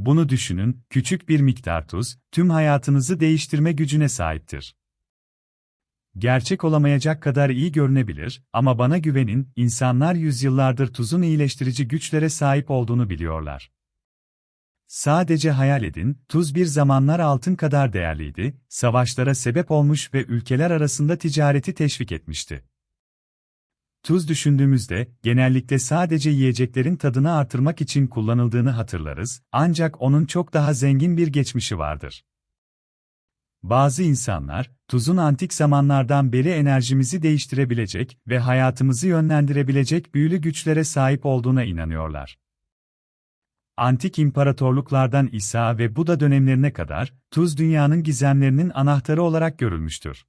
Bunu düşünün, küçük bir miktar tuz, tüm hayatınızı değiştirme gücüne sahiptir. Gerçek olamayacak kadar iyi görünebilir ama bana güvenin, insanlar yüzyıllardır tuzun iyileştirici güçlere sahip olduğunu biliyorlar. Sadece hayal edin, tuz bir zamanlar altın kadar değerliydi, savaşlara sebep olmuş ve ülkeler arasında ticareti teşvik etmişti. Tuz düşündüğümüzde, genellikle sadece yiyeceklerin tadını artırmak için kullanıldığını hatırlarız, ancak onun çok daha zengin bir geçmişi vardır. Bazı insanlar, tuzun antik zamanlardan beri enerjimizi değiştirebilecek ve hayatımızı yönlendirebilecek büyülü güçlere sahip olduğuna inanıyorlar. Antik imparatorluklardan İsa ve Buda dönemlerine kadar, tuz dünyanın gizemlerinin anahtarı olarak görülmüştür.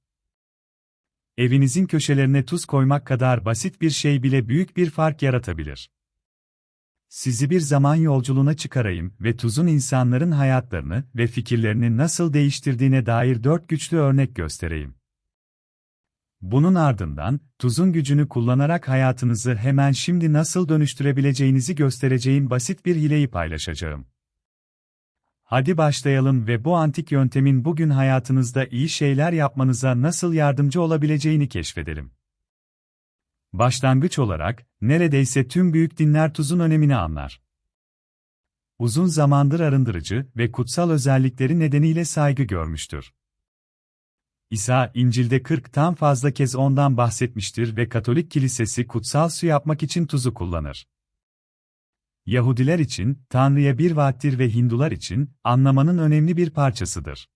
Evinizin köşelerine tuz koymak kadar basit bir şey bile büyük bir fark yaratabilir. Sizi bir zaman yolculuğuna çıkarayım ve tuzun insanların hayatlarını ve fikirlerini nasıl değiştirdiğine dair dört güçlü örnek göstereyim. Bunun ardından, tuzun gücünü kullanarak hayatınızı hemen şimdi nasıl dönüştürebileceğinizi göstereceğim basit bir hileyi paylaşacağım. Hadi başlayalım ve bu antik yöntemin bugün hayatınızda iyi şeyler yapmanıza nasıl yardımcı olabileceğini keşfedelim. Başlangıç olarak, neredeyse tüm büyük dinler tuzun önemini anlar. Uzun zamandır arındırıcı ve kutsal özellikleri nedeniyle saygı görmüştür. İsa, İncil'de 40'tan fazla kez ondan bahsetmiştir ve Katolik Kilisesi kutsal su yapmak için tuzu kullanır. Yahudiler için, Tanrı'ya bir vaattir ve Hindular için, anlamanın önemli bir parçasıdır.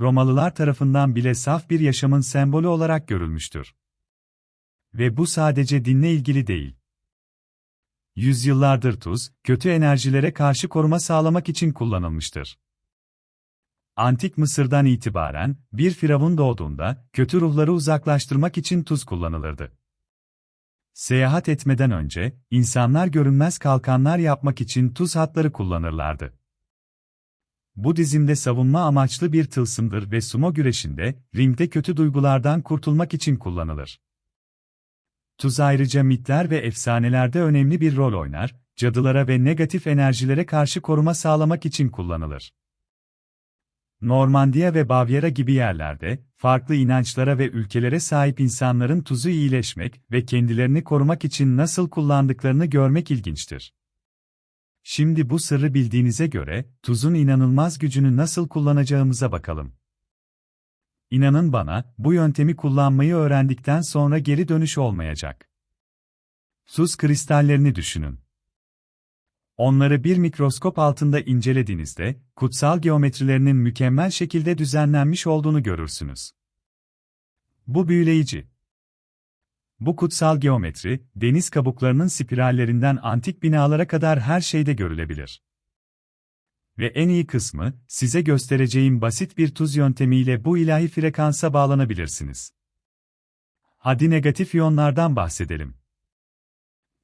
Romalılar tarafından bile saf bir yaşamın sembolü olarak görülmüştür. Ve bu sadece dinle ilgili değil. Yüzyıllardır tuz, kötü enerjilere karşı koruma sağlamak için kullanılmıştır. Antik Mısır'dan itibaren, bir firavun doğduğunda, kötü ruhları uzaklaştırmak için tuz kullanılırdı. Seyahat etmeden önce, insanlar görünmez kalkanlar yapmak için tuz hatları kullanırlardı. Bu dizimde savunma amaçlı bir tılsımdır ve sumo güreşinde, ringde kötü duygulardan kurtulmak için kullanılır. Tuz ayrıca mitler ve efsanelerde önemli bir rol oynar, cadılara ve negatif enerjilere karşı koruma sağlamak için kullanılır. Normandiya ve Bavyera gibi yerlerde, farklı inançlara ve ülkelere sahip insanların tuzu iyileşmek ve kendilerini korumak için nasıl kullandıklarını görmek ilginçtir. Şimdi bu sırrı bildiğinize göre, tuzun inanılmaz gücünü nasıl kullanacağımıza bakalım. İnanın bana, bu yöntemi kullanmayı öğrendikten sonra geri dönüş olmayacak. Tuz kristallerini düşünün. Onları bir mikroskop altında incelediğinizde, kutsal geometrilerinin mükemmel şekilde düzenlenmiş olduğunu görürsünüz. Bu büyüleyici. Bu kutsal geometri, deniz kabuklarının spirallerinden antik binalara kadar her şeyde görülebilir. Ve en iyi kısmı, size göstereceğim basit bir tuz yöntemiyle bu ilahi frekansa bağlanabilirsiniz. Hadi negatif iyonlardan bahsedelim.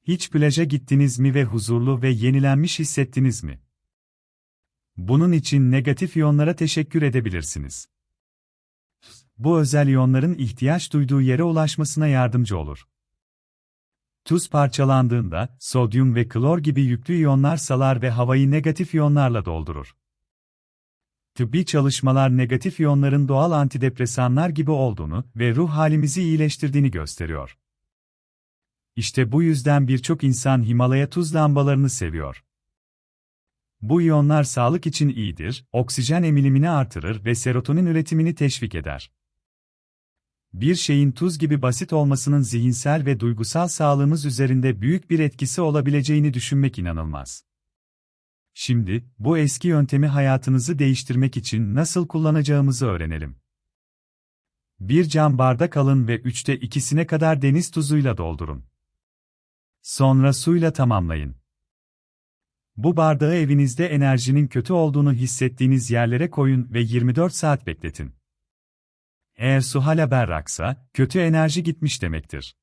Hiç plaja gittiniz mi ve huzurlu ve yenilenmiş hissettiniz mi? Bunun için negatif iyonlara teşekkür edebilirsiniz. Bu özel iyonların ihtiyaç duyduğu yere ulaşmasına yardımcı olur. Tuz parçalandığında, sodyum ve klor gibi yüklü iyonlar salar ve havayı negatif iyonlarla doldurur. Tıbbi çalışmalar negatif iyonların doğal antidepresanlar gibi olduğunu ve ruh halimizi iyileştirdiğini gösteriyor. İşte bu yüzden birçok insan Himalaya tuz lambalarını seviyor. Bu iyonlar sağlık için iyidir, oksijen emilimini artırır ve serotonin üretimini teşvik eder. Bir şeyin tuz gibi basit olmasının zihinsel ve duygusal sağlığımız üzerinde büyük bir etkisi olabileceğini düşünmek inanılmaz. Şimdi, bu eski yöntemi hayatınızı değiştirmek için nasıl kullanacağımızı öğrenelim. Bir cam bardak alın ve üçte ikisine kadar deniz tuzuyla doldurun. Sonra suyla tamamlayın. Bu bardağı evinizde enerjinin kötü olduğunu hissettiğiniz yerlere koyun ve 24 saat bekletin. Eğer su hala berraksa, kötü enerji gitmiş demektir.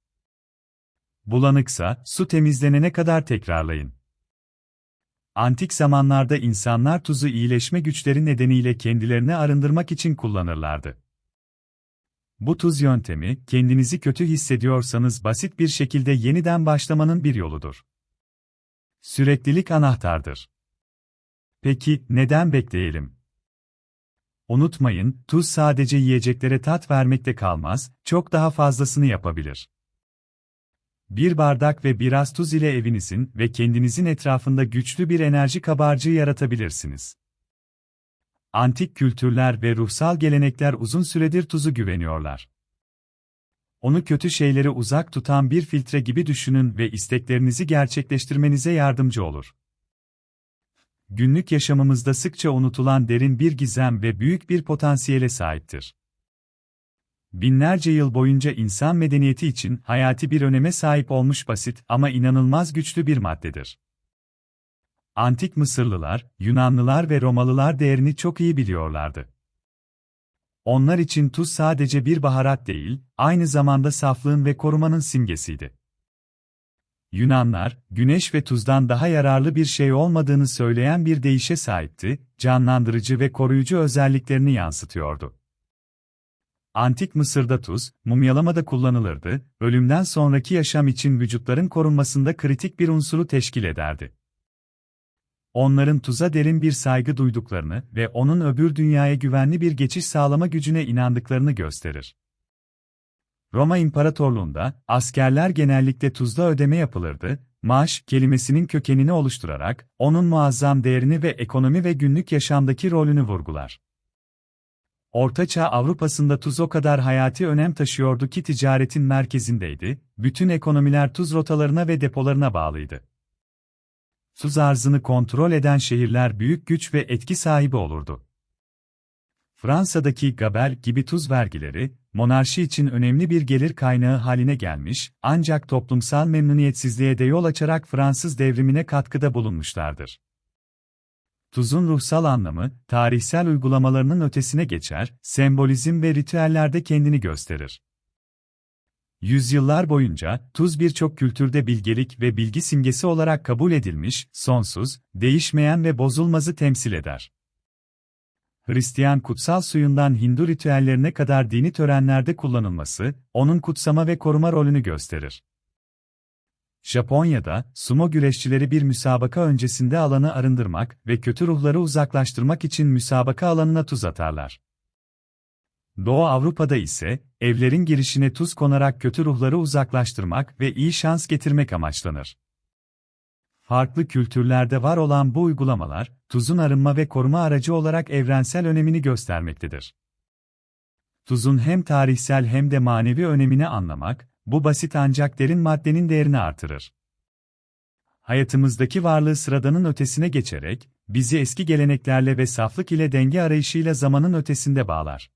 Bulanıksa, su temizlenene kadar tekrarlayın. Antik zamanlarda insanlar tuzu iyileşme güçleri nedeniyle kendilerini arındırmak için kullanırlardı. Bu tuz yöntemi, kendinizi kötü hissediyorsanız basit bir şekilde yeniden başlamanın bir yoludur. Süreklilik anahtardır. Peki, neden bekleyelim? Unutmayın, tuz sadece yiyeceklere tat vermekte kalmaz, çok daha fazlasını yapabilir. Bir bardak ve biraz tuz ile evinizin ve kendinizin etrafında güçlü bir enerji kabarcığı yaratabilirsiniz. Antik kültürler ve ruhsal gelenekler uzun süredir tuzu güveniyorlar. Onu kötü şeyleri uzak tutan bir filtre gibi düşünün ve isteklerinizi gerçekleştirmenize yardımcı olur. Günlük yaşamımızda sıkça unutulan derin bir gizem ve büyük bir potansiyele sahiptir. Binlerce yıl boyunca insan medeniyeti için hayati bir öneme sahip olmuş basit ama inanılmaz güçlü bir maddedir. Antik Mısırlılar, Yunanlılar ve Romalılar değerini çok iyi biliyorlardı. Onlar için tuz sadece bir baharat değil, aynı zamanda saflığın ve korumanın simgesiydi. Yunanlar, güneş ve tuzdan daha yararlı bir şey olmadığını söyleyen bir deyişe sahipti, canlandırıcı ve koruyucu özelliklerini yansıtıyordu. Antik Mısır'da tuz, mumyalamada kullanılırdı, ölümden sonraki yaşam için vücutların korunmasında kritik bir unsuru teşkil ederdi. Onların tuza derin bir saygı duyduklarını ve onun öbür dünyaya güvenli bir geçiş sağlama gücüne inandıklarını gösterir. Roma İmparatorluğunda, askerler genellikle tuzla ödeme yapılırdı, maaş kelimesinin kökenini oluşturarak, onun muazzam değerini ve ekonomi ve günlük yaşamdaki rolünü vurgular. Ortaçağ Avrupa'sında tuz o kadar hayati önem taşıyordu ki ticaretin merkezindeydi, bütün ekonomiler tuz rotalarına ve depolarına bağlıydı. Tuz arzını kontrol eden şehirler büyük güç ve etki sahibi olurdu. Fransa'daki Gabel gibi tuz vergileri, monarşi için önemli bir gelir kaynağı haline gelmiş, ancak toplumsal memnuniyetsizliğe de yol açarak Fransız devrimine katkıda bulunmuşlardır. Tuzun ruhsal anlamı, tarihsel uygulamalarının ötesine geçer, sembolizm ve ritüellerde kendini gösterir. Yüzyıllar boyunca, tuz birçok kültürde bilgelik ve bilgi simgesi olarak kabul edilmiş, sonsuz, değişmeyen ve bozulmazı temsil eder. Hristiyan kutsal suyundan Hindu ritüellerine kadar dini törenlerde kullanılması, onun kutsama ve koruma rolünü gösterir. Japonya'da, sumo güreşçileri bir müsabaka öncesinde alanı arındırmak ve kötü ruhları uzaklaştırmak için müsabaka alanına tuz atarlar. Doğu Avrupa'da ise, evlerin girişine tuz konarak kötü ruhları uzaklaştırmak ve iyi şans getirmek amaçlanır. Farklı kültürlerde var olan bu uygulamalar, tuzun arınma ve koruma aracı olarak evrensel önemini göstermektedir. Tuzun hem tarihsel hem de manevi önemini anlamak, bu basit ancak derin maddenin değerini artırır. Hayatımızdaki varlığı sıradanın ötesine geçerek, bizi eski geleneklerle ve saflık ile denge arayışıyla zamanın ötesinde bağlar.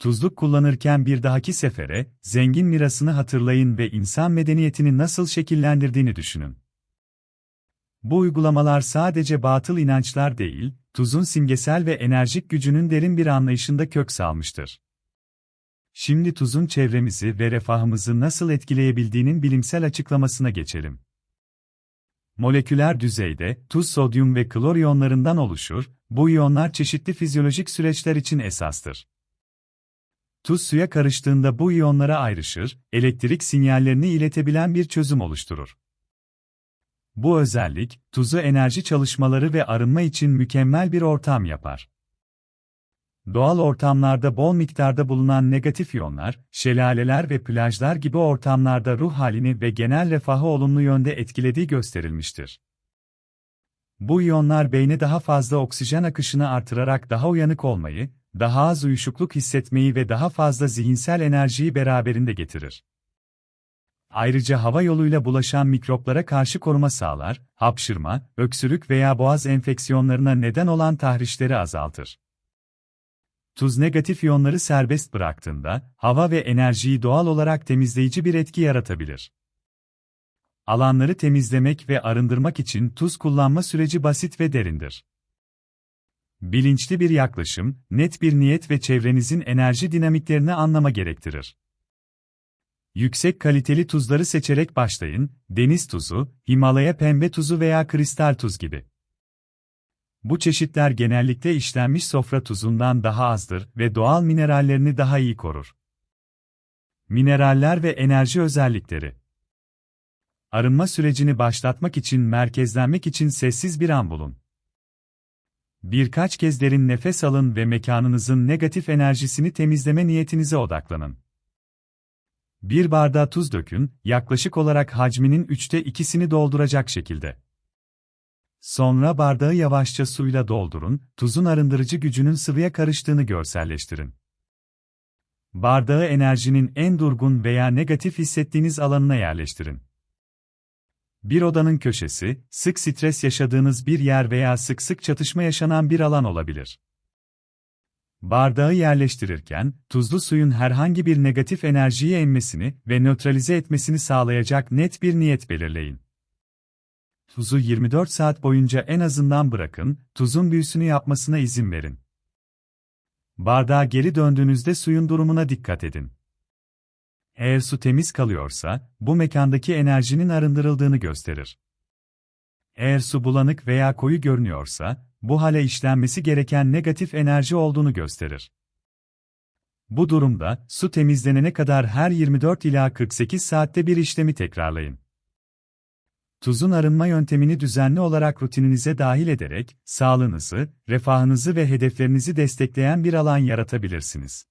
Tuzluk kullanırken bir dahaki sefere, zengin mirasını hatırlayın ve insan medeniyetini nasıl şekillendirdiğini düşünün. Bu uygulamalar sadece batıl inançlar değil, tuzun simgesel ve enerjik gücünün derin bir anlayışında kök salmıştır. Şimdi tuzun çevremizi ve refahımızı nasıl etkileyebildiğinin bilimsel açıklamasına geçelim. Moleküler düzeyde, tuz sodyum ve klor iyonlarından oluşur, bu iyonlar çeşitli fizyolojik süreçler için esastır. Tuz suya karıştığında bu iyonlara ayrışır, elektrik sinyallerini iletebilen bir çözüm oluşturur. Bu özellik, tuzu enerji çalışmaları ve arınma için mükemmel bir ortam yapar. Doğal ortamlarda bol miktarda bulunan negatif iyonlar, şelaleler ve plajlar gibi ortamlarda ruh halini ve genel refahı olumlu yönde etkilediği gösterilmiştir. Bu iyonlar beyne daha fazla oksijen akışını artırarak daha uyanık olmayı, daha az uyuşukluk hissetmeyi ve daha fazla zihinsel enerjiyi beraberinde getirir. Ayrıca hava yoluyla bulaşan mikroplara karşı koruma sağlar, hapşırma, öksürük veya boğaz enfeksiyonlarına neden olan tahrişleri azaltır. Tuz negatif iyonları serbest bıraktığında, hava ve enerjiyi doğal olarak temizleyici bir etki yaratabilir. Alanları temizlemek ve arındırmak için tuz kullanma süreci basit ve derindir. Bilinçli bir yaklaşım, net bir niyet ve çevrenizin enerji dinamiklerini anlama gerektirir. Yüksek kaliteli tuzları seçerek başlayın, deniz tuzu, Himalaya pembe tuzu veya kristal tuz gibi. Bu çeşitler genellikle işlenmiş sofra tuzundan daha azdır ve doğal minerallerini daha iyi korur. Mineraller ve enerji özellikleri Arınma sürecini başlatmak için merkezlenmek için sessiz bir an bulun. Birkaç kez derin nefes alın ve mekanınızın negatif enerjisini temizleme niyetinize odaklanın. Bir bardağa tuz dökün, yaklaşık olarak hacminin üçte ikisini dolduracak şekilde. Sonra bardağı yavaşça suyla doldurun, tuzun arındırıcı gücünün sıvıya karıştığını görselleştirin. Bardağı enerjinin en durgun veya negatif hissettiğiniz alanına yerleştirin. Bir odanın köşesi, sık stres yaşadığınız bir yer veya sık sık çatışma yaşanan bir alan olabilir. Bardağı yerleştirirken, tuzlu suyun herhangi bir negatif enerjiyi emmesini ve nötralize etmesini sağlayacak net bir niyet belirleyin. Tuzu 24 saat boyunca en azından bırakın, tuzun büyüsünü yapmasına izin verin. Bardağa geri döndüğünüzde suyun durumuna dikkat edin. Eğer su temiz kalıyorsa, bu mekandaki enerjinin arındırıldığını gösterir. Eğer su bulanık veya koyu görünüyorsa, bu hale işlenmesi gereken negatif enerji olduğunu gösterir. Bu durumda, su temizlenene kadar her 24 ila 48 saatte bir işlemi tekrarlayın. Tuzun arınma yöntemini düzenli olarak rutininize dahil ederek, sağlığınızı, refahınızı ve hedeflerinizi destekleyen bir alan yaratabilirsiniz.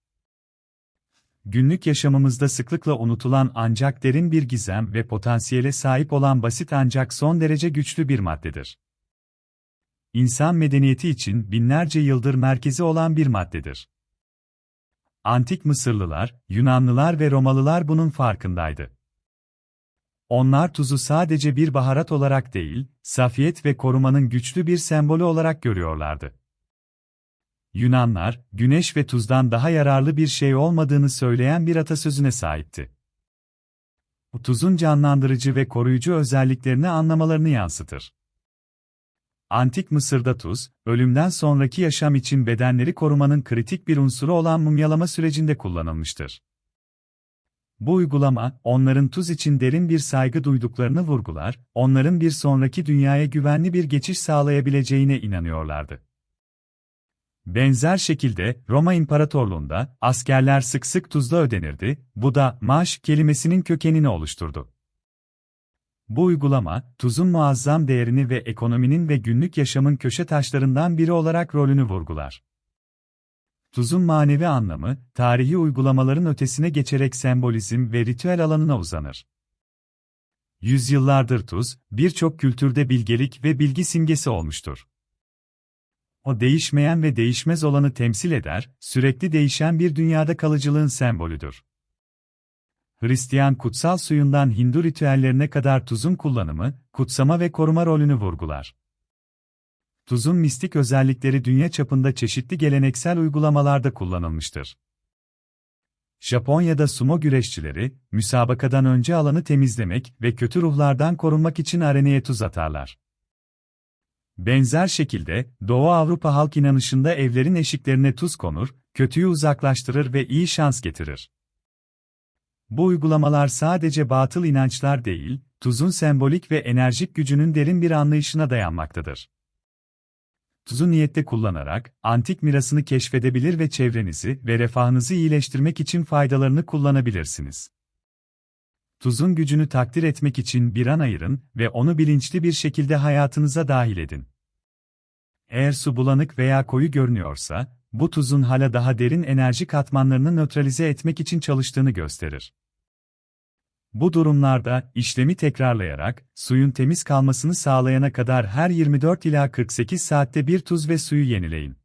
Günlük yaşamımızda sıklıkla unutulan ancak derin bir gizem ve potansiyele sahip olan basit ancak son derece güçlü bir maddedir. İnsan medeniyeti için binlerce yıldır merkezi olan bir maddedir. Antik Mısırlılar, Yunanlılar ve Romalılar bunun farkındaydı. Onlar tuzu sadece bir baharat olarak değil, safiyet ve korumanın güçlü bir sembolü olarak görüyorlardı. Yunanlar, güneş ve tuzdan daha yararlı bir şey olmadığını söyleyen bir atasözüne sahipti. Bu tuzun canlandırıcı ve koruyucu özelliklerini anlamalarını yansıtır. Antik Mısır'da tuz, ölümden sonraki yaşam için bedenleri korumanın kritik bir unsuru olan mumyalama sürecinde kullanılmıştır. Bu uygulama, onların tuz için derin bir saygı duyduklarını vurgular, onların bir sonraki dünyaya güvenli bir geçiş sağlayabileceğine inanıyorlardı. Benzer şekilde, Roma İmparatorluğunda, askerler sık sık tuzla ödenirdi, bu da, maaş kelimesinin kökenini oluşturdu. Bu uygulama, tuzun muazzam değerini ve ekonominin ve günlük yaşamın köşe taşlarından biri olarak rolünü vurgular. Tuzun manevi anlamı, tarihi uygulamaların ötesine geçerek sembolizm ve ritüel alanına uzanır. Yüzyıllardır tuz, birçok kültürde bilgelik ve bilgi simgesi olmuştur. O değişmeyen ve değişmez olanı temsil eder, sürekli değişen bir dünyada kalıcılığın sembolüdür. Hristiyan kutsal suyundan Hindu ritüellerine kadar tuzun kullanımı, kutsama ve koruma rolünü vurgular. Tuzun mistik özellikleri dünya çapında çeşitli geleneksel uygulamalarda kullanılmıştır. Japonya'da sumo güreşçileri, müsabakadan önce alanı temizlemek ve kötü ruhlardan korunmak için areneye tuz atarlar. Benzer şekilde, Doğu Avrupa halk inanışında evlerin eşiklerine tuz konur, kötüyü uzaklaştırır ve iyi şans getirir. Bu uygulamalar sadece batıl inançlar değil, tuzun sembolik ve enerjik gücünün derin bir anlayışına dayanmaktadır. Tuzu niyette kullanarak, antik mirasını keşfedebilir ve çevrenizi ve refahınızı iyileştirmek için faydalarını kullanabilirsiniz. Tuzun gücünü takdir etmek için bir an ayırın ve onu bilinçli bir şekilde hayatınıza dahil edin. Eğer su bulanık veya koyu görünüyorsa, bu tuzun hala daha derin enerji katmanlarını nötralize etmek için çalıştığını gösterir. Bu durumlarda, işlemi tekrarlayarak, suyun temiz kalmasını sağlayana kadar her 24 ila 48 saatte bir tuz ve suyu yenileyin.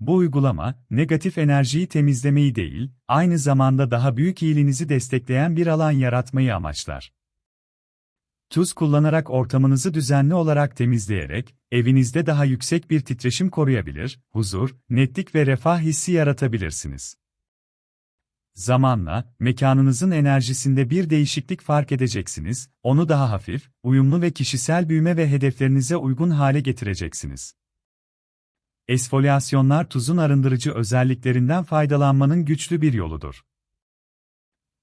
Bu uygulama, negatif enerjiyi temizlemeyi değil, aynı zamanda daha büyük iyiliğinizi destekleyen bir alan yaratmayı amaçlar. Tuz kullanarak ortamınızı düzenli olarak temizleyerek, evinizde daha yüksek bir titreşim koruyabilir, huzur, netlik ve refah hissi yaratabilirsiniz. Zamanla, mekanınızın enerjisinde bir değişiklik fark edeceksiniz, onu daha hafif, uyumlu ve kişisel büyüme ve hedeflerinize uygun hale getireceksiniz. Esfolyasyonlar tuzun arındırıcı özelliklerinden faydalanmanın güçlü bir yoludur.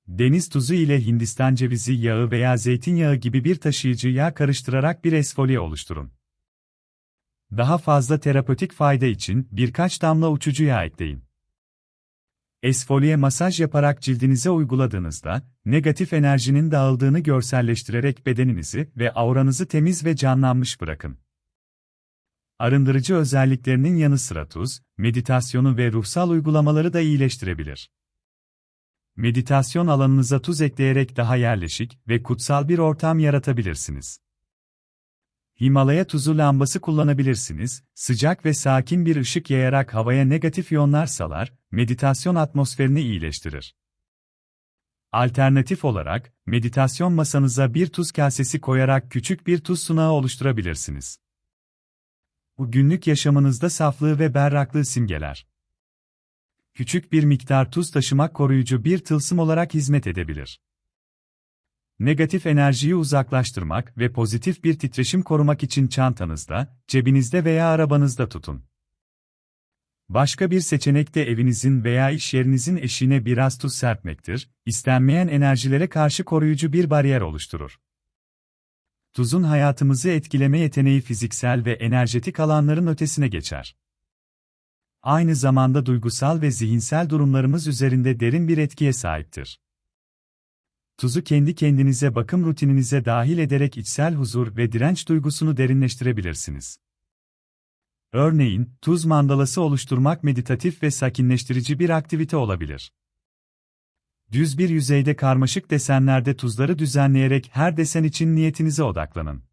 Deniz tuzu ile Hindistan cevizi yağı veya zeytinyağı gibi bir taşıyıcı yağ karıştırarak bir esfolye oluşturun. Daha fazla terapötik fayda için birkaç damla uçucu yağ ekleyin. Esfolye masaj yaparak cildinize uyguladığınızda, negatif enerjinin dağıldığını görselleştirerek bedeninizi ve auranızı temiz ve canlanmış bırakın. Arındırıcı özelliklerinin yanı sıra tuz, meditasyonu ve ruhsal uygulamaları da iyileştirebilir. Meditasyon alanınıza tuz ekleyerek daha yerleşik ve kutsal bir ortam yaratabilirsiniz. Himalaya tuzu lambası kullanabilirsiniz, sıcak ve sakin bir ışık yayarak havaya negatif iyonlar salar, meditasyon atmosferini iyileştirir. Alternatif olarak, meditasyon masanıza bir tuz kasesi koyarak küçük bir tuz sunağı oluşturabilirsiniz. Bu günlük yaşamınızda saflığı ve berraklığı simgeler. Küçük bir miktar tuz taşımak koruyucu bir tılsım olarak hizmet edebilir. Negatif enerjiyi uzaklaştırmak ve pozitif bir titreşim korumak için çantanızda, cebinizde veya arabanızda tutun. Başka bir seçenek de evinizin veya iş yerinizin eşiğine biraz tuz serpmektir, istenmeyen enerjilere karşı koruyucu bir bariyer oluşturur. Tuzun hayatımızı etkileme yeteneği fiziksel ve enerjetik alanların ötesine geçer. Aynı zamanda duygusal ve zihinsel durumlarımız üzerinde derin bir etkiye sahiptir. Tuzu kendi kendinize bakım rutininize dahil ederek içsel huzur ve direnç duygusunu derinleştirebilirsiniz. Örneğin, tuz mandalası oluşturmak meditatif ve sakinleştirici bir aktivite olabilir. Düz bir yüzeyde karmaşık desenlerde tuzları düzenleyerek her desen için niyetinize odaklanın.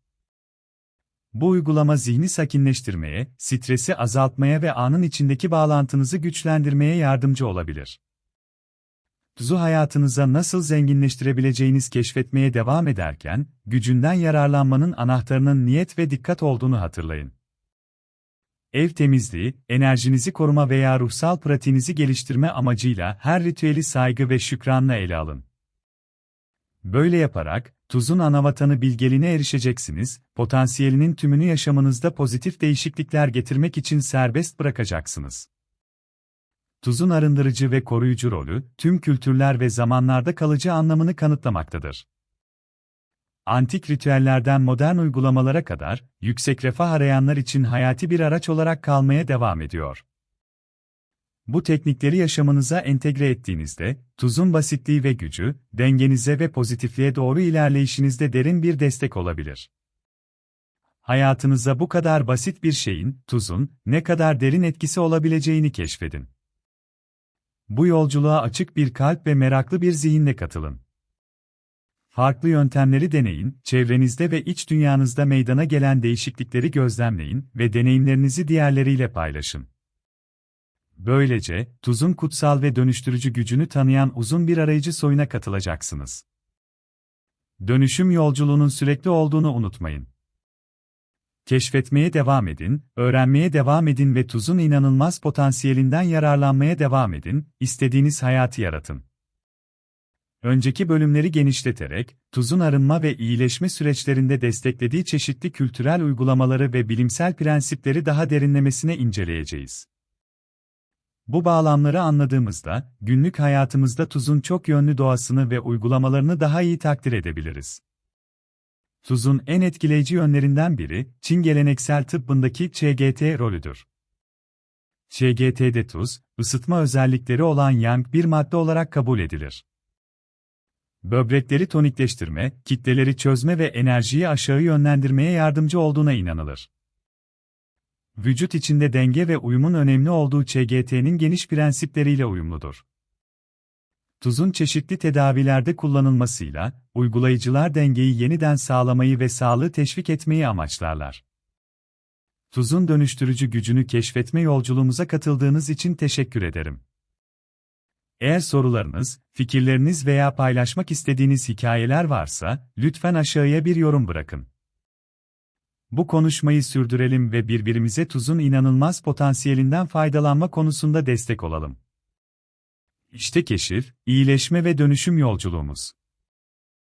Bu uygulama zihni sakinleştirmeye, stresi azaltmaya ve anın içindeki bağlantınızı güçlendirmeye yardımcı olabilir. Tuzu hayatınıza nasıl zenginleştirebileceğiniz keşfetmeye devam ederken, gücünden yararlanmanın anahtarının niyet ve dikkat olduğunu hatırlayın. Ev temizliği, enerjinizi koruma veya ruhsal pratiğinizi geliştirme amacıyla her ritüeli saygı ve şükranla ele alın. Böyle yaparak, tuzun anavatanı bilgeliğine erişeceksiniz, potansiyelinin tümünü yaşamınızda pozitif değişiklikler getirmek için serbest bırakacaksınız. Tuzun arındırıcı ve koruyucu rolü, tüm kültürler ve zamanlarda kalıcı anlamını kanıtlamaktadır. Antik ritüellerden modern uygulamalara kadar, yüksek refah arayanlar için hayati bir araç olarak kalmaya devam ediyor. Bu teknikleri yaşamınıza entegre ettiğinizde, tuzun basitliği ve gücü, dengenize ve pozitifliğe doğru ilerleyişinizde derin bir destek olabilir. Hayatınıza bu kadar basit bir şeyin, tuzun, ne kadar derin etkisi olabileceğini keşfedin. Bu yolculuğa açık bir kalp ve meraklı bir zihinle katılın. Farklı yöntemleri deneyin, çevrenizde ve iç dünyanızda meydana gelen değişiklikleri gözlemleyin ve deneyimlerinizi diğerleriyle paylaşın. Böylece, tuzun kutsal ve dönüştürücü gücünü tanıyan uzun bir arayıcı soyuna katılacaksınız. Dönüşüm yolculuğunun sürekli olduğunu unutmayın. Keşfetmeye devam edin, öğrenmeye devam edin ve tuzun inanılmaz potansiyelinden yararlanmaya devam edin, istediğiniz hayatı yaratın. Önceki bölümleri genişleterek, tuzun arınma ve iyileşme süreçlerinde desteklediği çeşitli kültürel uygulamaları ve bilimsel prensipleri daha derinlemesine inceleyeceğiz. Bu bağlamları anladığımızda, günlük hayatımızda tuzun çok yönlü doğasını ve uygulamalarını daha iyi takdir edebiliriz. Tuzun en etkileyici yönlerinden biri, Çin geleneksel tıbbındaki CGT rolüdür. CGT'de tuz, ısıtma özellikleri olan yang bir madde olarak kabul edilir. Böbrekleri tonikleştirme, kitleleri çözme ve enerjiyi aşağı yönlendirmeye yardımcı olduğuna inanılır. Vücut içinde denge ve uyumun önemli olduğu CGT'nin geniş prensipleriyle uyumludur. Tuzun çeşitli tedavilerde kullanılmasıyla, uygulayıcılar dengeyi yeniden sağlamayı ve sağlığı teşvik etmeyi amaçlarlar. Tuzun dönüştürücü gücünü keşfetme yolculuğumuza katıldığınız için teşekkür ederim. Eğer sorularınız, fikirleriniz veya paylaşmak istediğiniz hikayeler varsa, lütfen aşağıya bir yorum bırakın. Bu konuşmayı sürdürelim ve birbirimize tuzun inanılmaz potansiyelinden faydalanma konusunda destek olalım. İşte keşif, iyileşme ve dönüşüm yolculuğumuz.